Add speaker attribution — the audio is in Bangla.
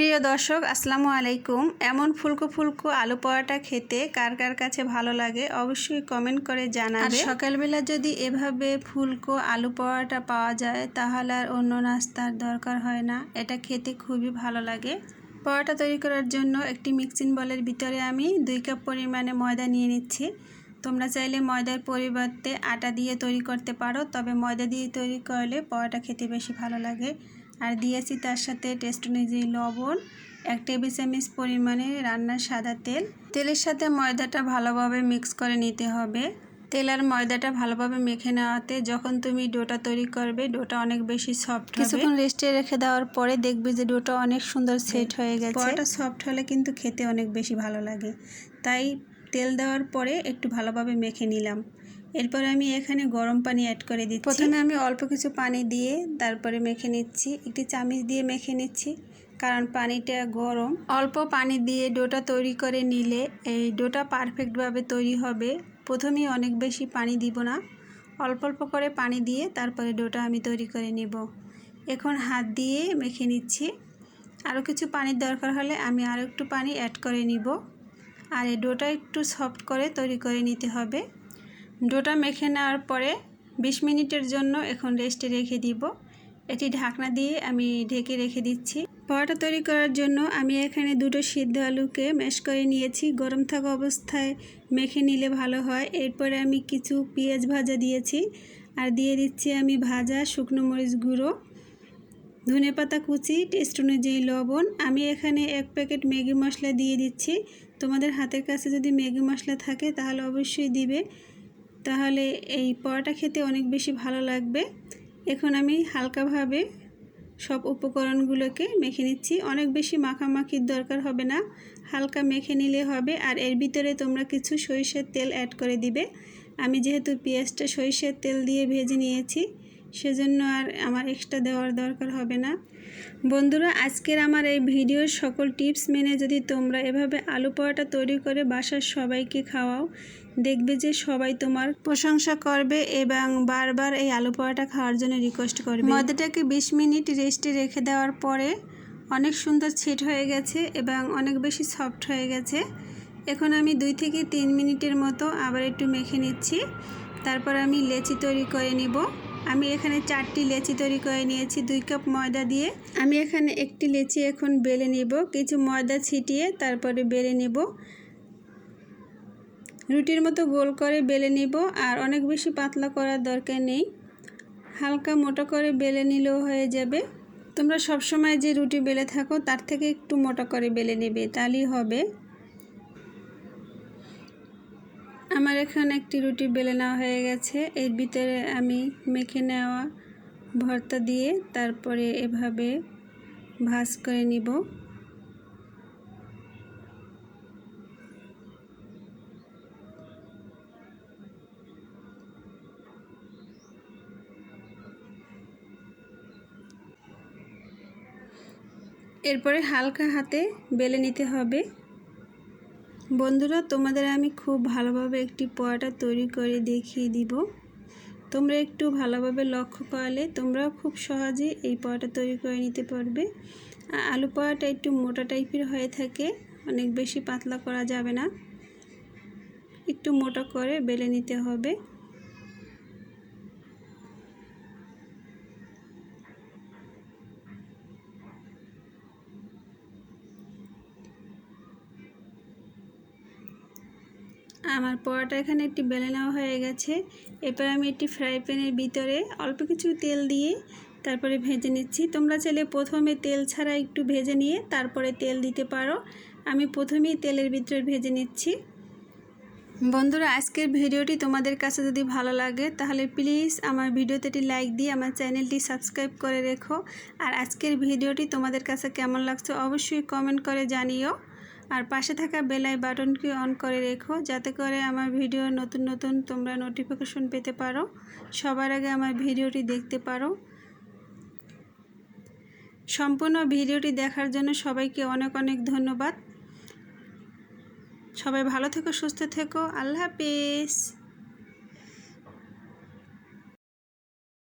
Speaker 1: প্রিয় দর্শক, আসসালামু আলাইকুম। এমন ফুলকো ফুলকো আলু পরোটা খেতে কার কার কাছে ভালো লাগে অবশ্যই কমেন্ট করে জানাবে। সকালবেলা যদি এভাবে ফুলকো আলু পরোটা পাওয়া যায়, তাহলে আর অন্য নাস্তার দরকার হয় না। এটা খেতে খুবই ভালো লাগে। পরোটা তৈরি করার জন্য একটি মিক্সিং বলের ভিতরে আমি দুই কাপ পরিমাণে ময়দা নিয়ে নিচ্ছি। তোমরা চাইলে ময়দার পরিবর্তে আটা দিয়ে তৈরি করতে পারো তবে ময়দা দিয়ে তৈরি করলে পরোটা খেতে বেশি ভালো লাগে। আর দিয়েছি তার সাথে টেস্ট অনুযায়ী লবণ এক টেবিল চামচ পরিমাণে রান্নার সাদা তেল। তেলের সাথে ময়দাটা ভালোভাবে মিক্স করে নিতে হবে। তেল আর ময়দাটা ভালোভাবে মেখে নেওয়াতে যখন তুমি ডোটা তৈরি করবে ডোটা অনেক বেশি সফট কিছুক্ষণ রেস্টে রেখে দেওয়ার পরে দেখবে যে ডোটা অনেক সুন্দর সেট হয়ে গেছে। পরোটা সফট হলে কিন্তু খেতে অনেক বেশি ভালো লাগে। তাই তেল দেওয়ার পরে একটু ভালোভাবে মেখে নিলাম। এরপরে আমি এখানে গরম পানি অ্যাড করে দিচ্ছি। প্রথমে আমি অল্প কিছু পানি দিয়ে তারপরে মেখে নিচ্ছি। একটি চামিচ দিয়ে মেখে নিচ্ছি, কারণ পানিটা গরম। অল্প পানি দিয়ে ডোটা তৈরি করে নিলে এই ডোটা পারফেক্টভাবে তৈরি হবে। প্রথমেই অনেক বেশি পানি দিব না। অল্প অল্প করে পানি দিয়ে তারপরে ডোটা আমি তৈরি করে নিব। এখন হাত দিয়ে মেখে নিচ্ছি। আরও কিছু পানির দরকার হলে আমি আরও একটু পানি অ্যাড করে নিব। আর এই ডোটা একটু সফট করে তৈরি করে নিতে হবে। ডোটা মেখে নেওয়ার পরে বিশ মিনিটের জন্য এখন রেস্টে রেখে দিব। এটি ঢাকনা দিয়ে আমি ঢেকে রেখে দিচ্ছি। পরোটা তৈরি করার জন্য আমি এখানে দুটো সিদ্ধ আলুকে ম্যাশ করে নিয়েছি। গরম থাকা অবস্থায় মেখে নিলে ভালো হয়। এরপরে আমি কিছু পেঁয়াজ ভাজা দিয়েছি। আর দিয়ে দিচ্ছি আমি ভাজা শুকনো মরিচ গুঁড়ো ধনে পাতা কুচি, টেস্ট অনুযায়ী লবণ। আমি এখানে এক প্যাকেট ম্যাগি মশলা দিয়ে দিচ্ছি। তোমাদের হাতের কাছে যদি ম্যাগি মশলা থাকে, তাহলে অবশ্যই দিবে। তাহলে এই পরোটা খেতে অনেক বেশি ভালো লাগবে। এখন আমি হালকাভাবে সব উপকরণগুলোকে মেখে নিচ্ছি। অনেক বেশি মাখামাখির দরকার হবে না। হালকা মেখে নিলে হবে, আর এর ভিতরে তোমরা কিছু সরিষার তেল অ্যাড করে দিবে। আমি যেহেতু পেঁয়াজটা সরিষার তেল দিয়ে ভেজে নিয়েছি সেজন্য আর আমার এক্সট্রা দেওয়ার দরকার হবে না। বন্ধুরা, আজকের আমার এই ভিডিওর সকল টিপস মেনে যদি তোমরা এভাবে আলু পরোটা তৈরি করে বাসার সবাইকে খাওয়াও, দেখবে যে সবাই তোমার প্রশংসা করবে এবং বারবার এই আলু পরোটা খাওয়ার জন্য রিকোয়েস্ট করবে। ময়দাটাকে বিশ মিনিট রেস্টে রেখে দেওয়ার পরে অনেক সুন্দর ছিট হয়ে গেছে এবং অনেক বেশি সফট হয়ে গেছে। এখন আমি দুই থেকে তিন মিনিটের মতো আবার একটু মেখে নিচ্ছি। তারপর আমি লেচি তৈরি করে নিব। আমি এখানে চারটি লেচি তৈরি করে নিয়েছি, দুই কাপ ময়দা দিয়ে। আমি এখানে একটি লেচি এখন বেলে নিব, কিছু ময়দা ছিটিয়ে তারপরে বেলে নিব। রুটির মতো গোল করে বেলে নিব, আর অনেক বেশি পাতলা করার দরকার নেই। হালকা মোটা করে বেলে নিলেও হয়ে যাবে। তোমরা সবসময় যে রুটি বেলে থাকো, তার থেকে একটু মোটা করে বেলে নেবে, তাহলেই হবে। আমার এখানে একটি রুটি বেলে নেওয়া হয়ে গেছে। এর ভিতরে আমি মেখে নেওয়া ভর্তা দিয়ে তারপরে এভাবে ভাজ করে নিব। এরপরে হালকা হাতে বেলে নিতে হবে। বন্ধুরা, তোমাদের আমি খুব ভালোভাবে একটি পরোটা তৈরি করে দেখিয়ে দিব। তোমরা একটু ভালোভাবে লক্ষ্য করলে তোমরাও খুব সহজে এই পরোটা তৈরি করে নিতে পারবে। আলু পরোটা একটু মোটা টাইপের হয়ে থাকে, অনেক বেশি পাতলা করা যাবে না। একটু মোটা করে বেলে নিতে হবে। আমার পরোটা এখানে একটি বেলে নেওয়া হয়ে গেছে। এরপর আমি একটি ফ্রাই প্যানের ভিতরে অল্প কিছু তেল দিয়ে তারপরে ভেজে নিচ্ছি। তোমরা চাইলে প্রথমে তেল ছাড়া একটু ভেজে নিয়ে তারপরে তেল দিতে পারো। আমি প্রথমেই তেলের ভিতরে ভেজে নিচ্ছি। বন্ধুরা, আজকের ভিডিওটি তোমাদের কাছে যদি ভালো লাগে, তাহলে প্লিজ আমার ভিডিওতে একটি লাইক দিয়ে আমার চ্যানেলটি সাবস্ক্রাইব করে রেখো। আর আজকের ভিডিওটি তোমাদের কাছে কেমন লাগছে অবশ্যই কমেন্ট করে জানিও। আর পাশে থাকা বেলাই বাটনকে অন করে রেখো, যাতে করে আমার ভিডিও নতুন নতুন তোমরা নোটিফিকেশন পেতে পারো। সবার আগে আমার ভিডিওটি দেখতে পারো। সম্পূর্ণ ভিডিওটি দেখার জন্য সবাইকে অনেক অনেক ধন্যবাদ। সবাই ভালো থেকো, সুস্থ থেকো। আল্লাহ হাফিজ।